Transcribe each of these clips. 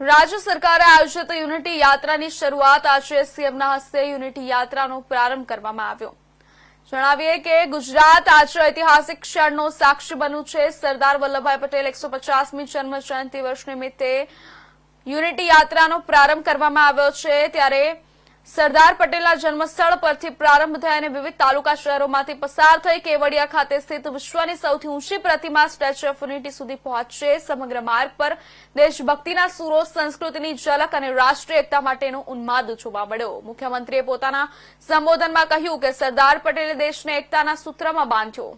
રાજ્ય સરકારે આયોજિત યુનિટી યાત્રાની શરૂઆત આજે સીએમના હસ્તે યુનિટી યાત્રાનો પ્રારંભ કરવામાં આવ્યો. જણાવીએ કે ગુજરાત આજે ઐતિહાસિક ક્ષણનો સાક્ષી બન્યું છે. સરદાર વલ્લભભાઈ પટેલ એકસો પચાસમી જન્મ જયંતિ વર્ષ નિમિત્તે યુનિટી યાત્રાનો પ્રારંભ કરવામાં આવ્યો છે. ત્યારે સરદાર પટેલના જન્મસ્થળ પરથી પ્રારંભ થઈ અને વિવિધ તાલુકા શહેરોમાંથી પસાર થઈ કેવડિયા ખાતે સ્થિત વિશ્વની સૌથી ઊંચી પ્રતિમા સ્ટેચ્યુ ઓફ યુનિટી સુધી પહોંચશે સમગ્ર માર્ગ પર દેશભક્તિના સુરો, સંસ્કૃતિની ઝલક અને રાષ્ટ્રીય એકતા માટેનો ઉન્માદ જોવા મળ્યો. મુખ્યમંત્રીએ પોતાના સંબોધનમાં કહ્યું કે સરદાર પટેલે દેશને એકતાના સૂત્રમાં બાંધ્યો.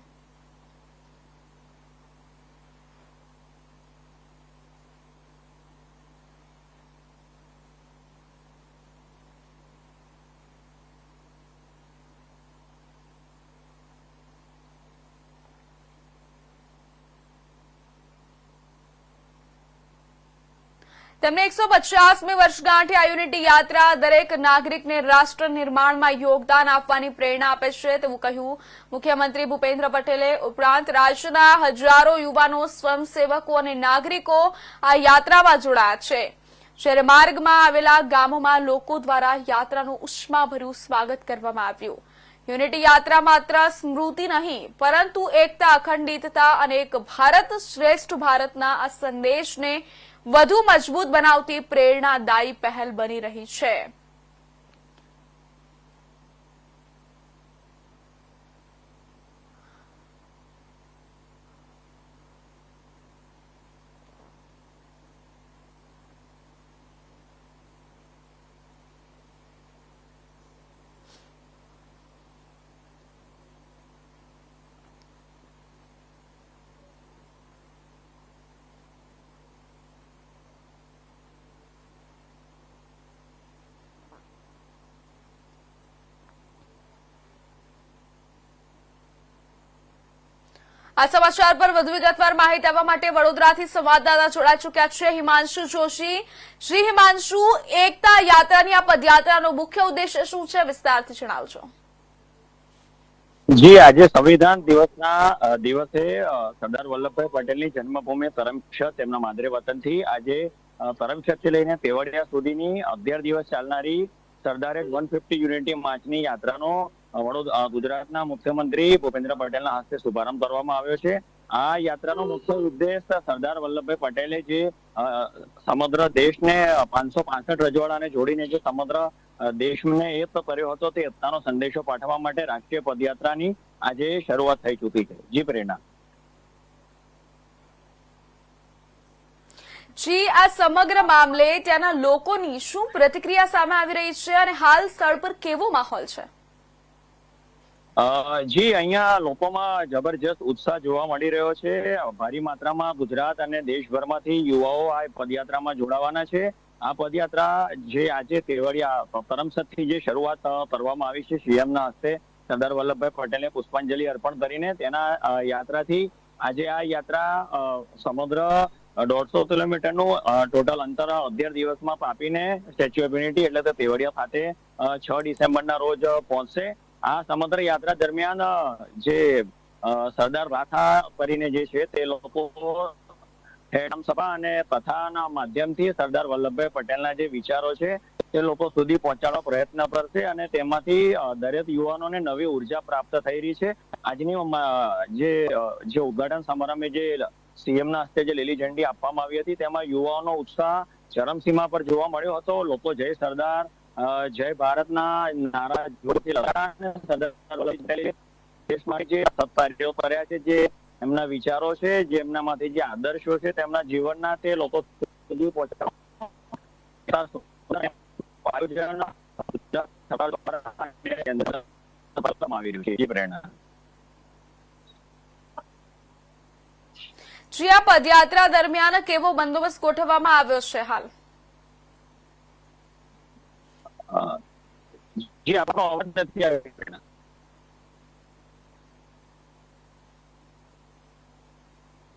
તેમણે એકસો પચાસમી વર્ષગાંઠે આ યુનિટી યાત્રા દરેક નાગરિકને રાષ્ટ્ર નિર્માણમાં યોગદાન આપવાની પ્રેરણા આપે છે તેવું કહ્યું. મુખ્યમંત્રી ભૂપેન્દ્ર પટેલે ઉપરાંત રાજ્યના હજારો યુવાનો, સ્વયંસેવકો અને નાગરિકો આ યાત્રામાં જોડાયા છે. જ્યારે માર્ગમાં આવેલા ગામોમાં લોકો દ્વારા યાત્રાનું ઉષ્માભર્યું સ્વાગત કરવામાં આવ્યું. યુનિટી યાત્રા માત્ર સ્મૃતિ નહીં, પરંતુ એકતા, અખંડિતતા અને એક ભારત શ્રેષ્ઠ ભારતના આ સંદેશને વધુ મજબૂત બનાવતી પ્રેરણાદાયી પહેલ બની રહી છે. આ સમાચાર પર વધુ વિગતવાર માહિતી આપવા માટે વડોદરાથી સંવાદદાતા જોડાઈ ચૂક્યા છે હિમાંશુ જોશી. શ્રી હિમાંશુ એકતા યાત્રાની આ પદયાત્રાનો મુખ્ય ઉદ્દેશ્ય શું છે વિસ્તારથી જણાવજો. જી આજે સંવિધાન દિવસના દિવસે સરદાર વલ્લભભાઈ પટેલની જન્મભૂમિ પરમક્ષ તેમના માદરે વતનથી આજે અ, કરમક્ષતથી લઈને તેવડિયા સુધીની અગિયાર દિવસ ચાલનારી સરદારે વન ફિફ્ટી યુનિટી માર્ચની યાત્રાનો અ, વડોદ- ગુજરાતના મુખ્યમંત્રી ભૂપેન્દ્ર પટેલના હસ્તે શુભારંભ કરવામાં આવ્યો છે. આ યાત્રાનો મુખ્ય ઉદ્દેશ સરદાર વલ્લભભાઈ પટેલે જે સમગ્ર દેશને પાંચસો પાસઠ રજવાડાને જોડીને જે સમગ્ર દેશને એક કર્યો હતો તે એકતાનો સંદેશો પાઠવવા માટે રાષ્ટ્રીય પદયાત્રાની આજે શરૂઆત થઈ ચૂકી છે. જી પ્રેરણા. જી આ સમગ્ર મામલે ત્યાંના લોકોની શું પ્રતિક્રિયા સામે આવી રહી છે અને હાલ સ્થળ પર કેવો માહોલ છે? જી, અહીંયા લોકોમાં જબરજસ્ત ઉત્સાહ જોવા મળી રહ્યો છે. ભારી માત્રામાં ગુજરાત અને દેશભરમાંથી યુવાઓ આ પદયાત્રામાં જોડાવાના છે. આ પદયાત્રા જે આજે કેવડિયા પરમસદથી જે શરૂઆત કરવામાં આવી છે સીએમના હસ્તે, સરદાર વલ્લભભાઈ પટેલે પુષ્પાંજલિ અર્પણ કરીને તેના યાત્રાથી આજે આ યાત્રા સમગ્ર દોઢસો કિલોમીટરનું ટોટલ અંતર અગિયાર દિવસમાં કાપીને સ્ટેચ્યુ ઓફ યુનિટી એટલે કે કેવડિયા ખાતે છ ડિસેમ્બરના રોજ પહોંચશે. આ સમગ્ર યાત્રા દરમિયાન જે સરદાર રાથા કરીને જે છે તે લોકો સભા અને કથાના માધ્યમથી સરદાર વલ્લભભાઈ પટેલના જે વિચારો છે તે લોકો સુધી પહોંચાડવા પ્રયત્ન કરશે અને તેમાંથી દરેક યુવાનોને નવી ઊર્જા પ્રાપ્ત થઈ રહી છે. આજની જે જે ઉદ્ઘાટન સમારંભે જે સીએમના હસ્તે જે લીલી ઝંડી આપવામાં આવી હતી તેમાં યુવાઓનો ઉત્સાહ ચરમસીમા પર જોવા મળ્યો હતો. લોકો જય સરદાર જય ભારતના નારા જોરથી લગાડ્યા જે સત્તા કર્યા છે, જે એમના વિચારો છે, જે એમનામાંથી જે આદર્શો છે, તેમના જીવનના તે લોકો સુધી આ પદયાત્રા દરમિયાન કેવો બંદોબસ્ત ગોઠવવામાં આવ્યો છે હાલ? અ, જી આપણો અવાજ નથી આવ્યો પ્રેરણા